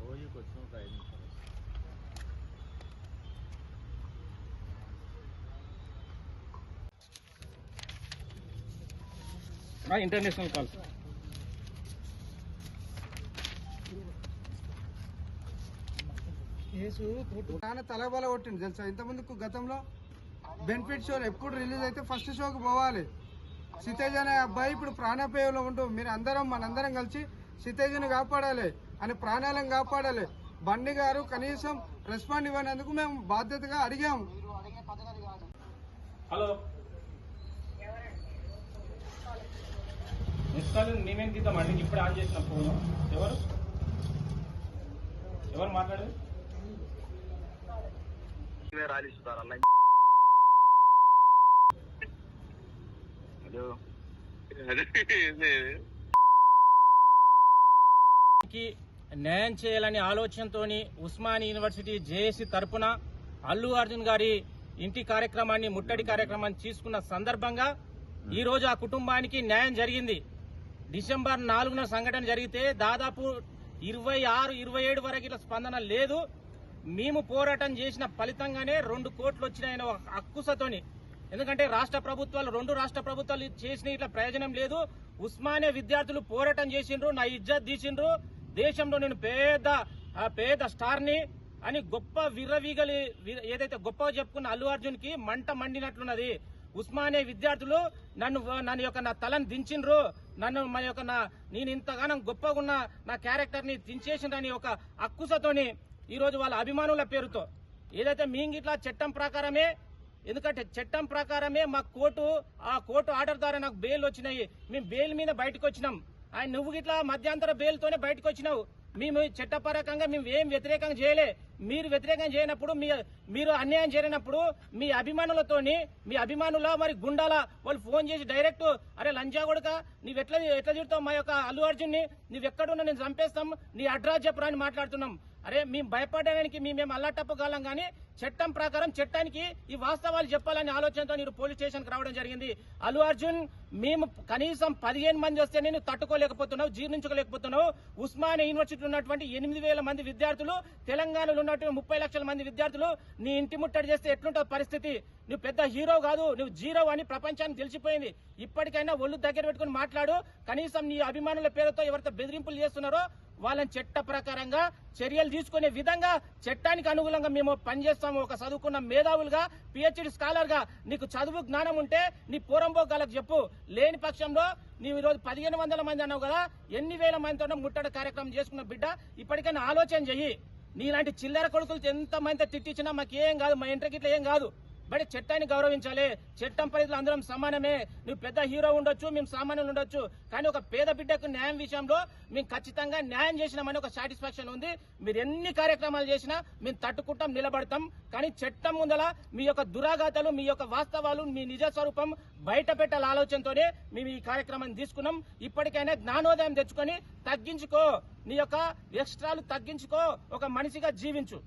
రోజుకి వచ్చిన ఒక ఐదు నిమిషాలు ఇంటర్నేషనల్ కాల్స్ కేసు నాన్న తలబల కొట్టింది తెలుసా? ఇంతమందికి గతంలో బెనిఫిట్ షో ఎప్పుడు రిలీజ్ అయితే ఫస్ట్ షోకి పోవాలి. సితేజ్ అనే అబ్బాయి ఇప్పుడు ప్రాణాపాయంలో ఉంటూ మీరు అందరం మనందరం కలిసి సితేజ్ని కాపాడాలి అని ప్రాణాలను కాపాడాలి. బండి గారు కనీసం రెస్పాండ్ ఇవ్వనందుకు మేము బాధ్యతగా అడిగాము. హలో. మేమేం తీద్దామండి ఇప్పుడు ఆన్ చేసిన ఫోన్. ఎవరు? ఎవరు మాట్లాడేది? హలో. కి న్యాయం చేయాలనే ఆలోచనతోని ఉస్మాని యూనివర్సిటీ జేఏసీ తరపున అల్లు అర్జున్ గారి ఇంటి కార్యక్రమాన్ని ముట్టడి కార్యక్రమాన్ని తీసుకున్న సందర్భంగా ఈ రోజు ఆ కుటుంబానికి న్యాయం జరిగింది. డిసెంబర్ నాలుగున సంఘటన జరిగితే దాదాపు ఇరవై ఆరు ఇరవై ఏడు వరకు ఇట్లా స్పందన లేదు. మేము పోరాటం చేసిన ఫలితంగానే రెండు కోట్లు వచ్చినాయని ఒక అక్కుసతోని. ఎందుకంటే రాష్ట్ర ప్రభుత్వాలు రెండు రాష్ట్ర ప్రభుత్వాలు చేసిన ఇట్లా ప్రయోజనం లేదు. ఉస్మానియా విద్యార్థులు పోరాటం చేసిండ్రు నా ఇజ్జత్ తీసిండ్రు. దేశంలో నేను పేద ఆ పేద స్టార్ని అని గొప్ప విర్రవీగలి ఏదైతే గొప్పగా చెప్పుకున్న అల్లు అర్జున్కి మంట మండినట్లున్నది. ఉస్మానియా విద్యార్థులు నన్ను నన్ను యొక్క నా తలను దించిండ్రు. నన్ను మన యొక్క నా నేను ఇంతగానం గొప్పగా ఉన్న నా క్యారెక్టర్ని దించేసిండ్రని ఒక అక్కుసతోని ఈ రోజు వాళ్ళ అభిమానుల పేరుతో. ఏదైతే మేము చట్టం ప్రకారమే ఎందుకంటే చట్టం ప్రకారమే మా కోర్టు ఆ కోర్టు ఆర్డర్ ద్వారా నాకు బెయిల్ వచ్చినాయి. మేము బెయిల్ మీద బయటకు వచ్చినాం ఆయన నువ్వు ఇట్లా మధ్యాంతర బెయిల్తోనే బయటకు వచ్చినావు. మేము చట్టపరకంగా మేము ఏం వ్యతిరేకంగా చేయలే. మీరు వ్యతిరేకంగా చేయనప్పుడు మీ మీరు అన్యాయం చేయనప్పుడు మీ అభిమానులతోని మీ అభిమానుల మరి గుండాల వాళ్ళు ఫోన్ చేసి డైరెక్ట్ అరే లంజా కొడుక నువ్వు ఎట్లా ఎట్లా తిడతావు మా యొక్క అల్లు అర్జున్ని? నువ్వెక్కడున్నా ఎక్కడున్నా నేను చంపేస్తాం నీ అడ్రాజ్ చెప్పరా అని మాట్లాడుతున్నాం. అరే మేము భయపడడానికి మేమేం అల్లాటప్పగలం కానీ చట్టం ప్రకారం చట్టానికి ఈ వాస్తవాలు చెప్పాలనే ఆలోచనతో మీరు పోలీస్ స్టేషన్కి రావడం జరిగింది. అల్లు అర్జున్ మేము కనీసం పదిహేను మంది వస్తే నేను తట్టుకోలేకపోతున్నావు జీర్ణించుకోలేకపోతున్నావు. ఉస్మానియా యూనివర్సిటీ ఉన్నటువంటి ఎనిమిది వేల మంది విద్యార్థులు తెలంగాణలో ఉన్నటువంటి ముప్పై లక్షల మంది విద్యార్థులు నీ ఇంటి ముట్టడి చేస్తే ఎట్లుంటుంది పరిస్థితి? నువ్వు పెద్ద హీరో కాదు నువ్వు జీరో అని ప్రపంచానికి తెలిసిపోయింది. ఇప్పటికైనా ఒళ్ళు దగ్గర పెట్టుకుని మాట్లాడు. కనీసం నీ అభిమానుల పేరుతో ఎవరితో బెదిరింపులు చేస్తున్నారో వాళ్ళని చట్ట ప్రకారంగా చర్యలు తీసుకునే విధంగా చట్టానికి అనుగుణంగా మేము పనిచేస్తాము. ఒక చదువుకున్న మేధావులుగా పిహెచ్డి స్కాలర్గా నీకు చదువు జ్ఞానం ఉంటే నీ పూరంబోగాలకు చెప్పు. లేని పక్షంలో నీవు ఈరోజు పదిహేను వందల మంది అన్నావు కదా ఎన్ని వేల మందితో ముట్టడి కార్యక్రమం చేసుకున్న బిడ్డ ఇప్పటికైనా ఆలోచన చెయ్యి. నీలాంటి చిల్లర కొడుకులు ఎంత మంది తిట్టించినా మాకేం కాదు మా ఇంటికి ఇట్లా ఏం కాదు. బట్ చట్టాన్ని గౌరవించాలి. చట్టం పరిధిలో అందరం సమానమే. నువ్వు పెద్ద హీరో ఉండొచ్చు మేము సామాన్యులు ఉండొచ్చు. కానీ ఒక పేద బిడ్డకు న్యాయం విషయంలో మేము ఖచ్చితంగా న్యాయం చేసినామని ఒక సాటిస్ఫాక్షన్ ఉంది. మీరు ఎన్ని కార్యక్రమాలు చేసినా మేము తట్టుకుంటాం నిలబడతాం. కానీ చట్టం ముందల మీ యొక్క దురాఘాతాలు మీ యొక్క వాస్తవాలు మీ నిజ స్వరూపం బయట పెట్టాల ఆలోచనతోనే మేము ఈ కార్యక్రమాన్ని తీసుకున్నాం. ఇప్పటికైనా జ్ఞానోదయం తెచ్చుకొని తగ్గించుకో. నీ యొక్క ఎక్స్ట్రాలు తగ్గించుకో. ఒక మనిషిగా జీవించు.